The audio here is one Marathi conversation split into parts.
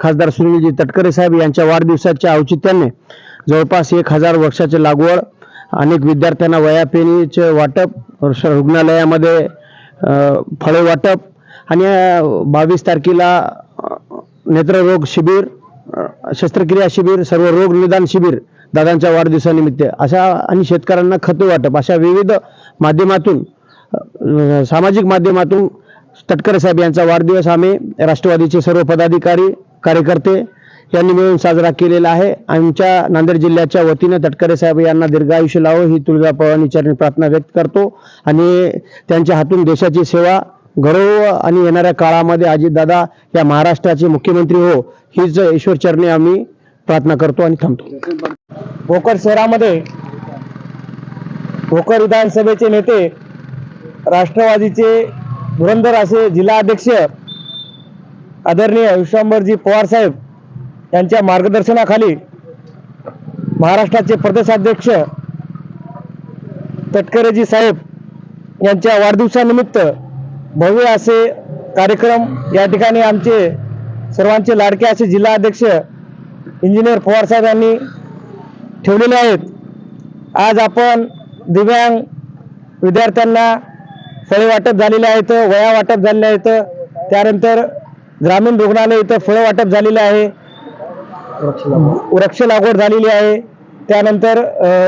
खासदार सुनीलजी तटकरे साहेब यांच्या वाढदिवसाच्या औचित्याने जवळपास एक हजार वृक्षाची लागवड अनेक विद्यार्थ्यांना वयापेनीचे वाटप रुग्णालयामध्ये फळे वाटप आणि बावीस तारखेला नेत्ररोग शिबिर शस्त्रक्रिया शिबिर सर्व रोग निदान शिबिर दादांच्या वाढदिवसानिमित्त अशा आणि शेतकऱ्यांना खते वाटप अशा विविध माध्यमातून सामाजिक माध्यमातून तटकरे साहेब यांचा वाढदिवस आम्ही राष्ट्रवादीचे सर्व पदाधिकारी कार्यकर्ते यांनी मिळून साजरा केलेला आहे. आमच्या नांदेड जिल्ह्याच्या वतीनं तटकरे साहेब यांना दीर्घायुष्य लावो ही तुळजा पवानी प्रार्थना व्यक्त करतो. आणि त्यांच्या हातून देशाची सेवा घडो आणि येणाऱ्या काळामध्ये अजितदादा या महाराष्ट्राचे मुख्यमंत्री हो हीच ईश्वरचरणी आम्ही प्रार्थना करतो आणि थांबतो. भोकर शहरामध्ये भोकर विधानसभेचे नेते राष्ट्रवादीचे धुरंधर असे जिल्हाध्यक्ष आदरणीय विश्वंभरजी पवार साहेब यांच्या मार्गदर्शनाखाली महाराष्ट्राचे प्रदेशाध्यक्ष तटकरेजी साहेब यांच्या वाढदिवसानिमित्त भव्य असे कार्यक्रम या ठिकाणी आमचे सर्वांचे लाडके असे जिल्हाध्यक्ष इंजिनियर पवार साहेब यांनी ठेवलेले आहेत. आज आपण दिव्यांग विद्यार्थ्यांना फळे वाटप झालेले आहेत वया वाटप झालेले आहेत. त्यानंतर ग्रामीण रुग्णालय इथं फळं वाटप झालेले आहे. वृक्ष लागवड झालेली आहे. त्यानंतर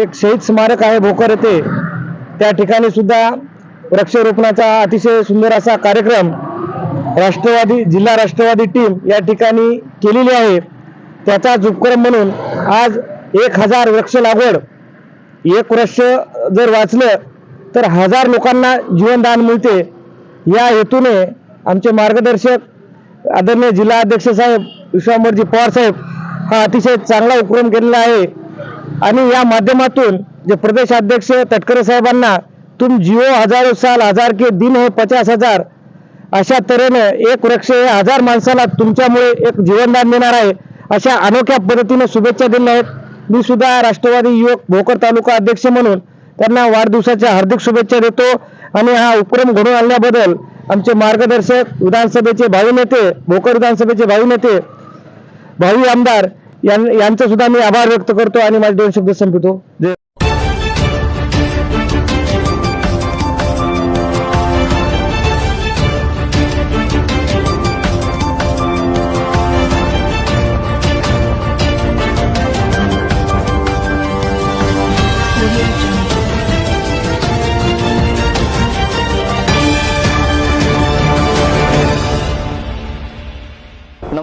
एक शहीद स्मारक आहे भोकर येथे. त्या ठिकाणी सुद्धा वृक्षरोपणाचा अतिशय सुंदर असा कार्यक्रम राष्ट्रवादी जिल्हा राष्ट्रवादी टीम या ठिकाणी केलेली आहे. त्याचाच उपक्रम म्हणून आज एक हजार वृक्ष लागवड. एक वृक्ष जर वाचलं तर हजार लोकांना जीवनदान मिळते. या हेतूने आमचे मार्गदर्शक आदरणीय जिल्हा अध्यक्ष साहेब विश्वांबरजी पवार साहेब हा अतिशय चांगला उपक्रम केलेला आहे. आणि या माध्यमातून जे प्रदेश अध्यक्ष तटकरे साहेबांना तुम जिओ हजारो साल हजार के दिन हे पचास हजार अशा तऱ्हेने एक वृक्ष हे हजार माणसाला तुमच्यामुळे एक जीवनदान देणार आहे अशा अनोख्या पद्धतीने शुभेच्छा दिल्या आहेत. मी सुद्धा राष्ट्रवादी युवक भोकर तालुका अध्यक्ष म्हणून त्यांना वाढदिवसाच्या हार्दिक शुभेच्छा देतो. आणि हा उपक्रम घडून आणल्याबद्दल आमचे मार्गदर्शक विधानसभेचे भावी नेते भोकर विधानसभेचे भावी नेते भावी आमदार यां- यांचा सुद्धा मी आभार व्यक्त करतो आणि माझे दोन शब्द संपवतो.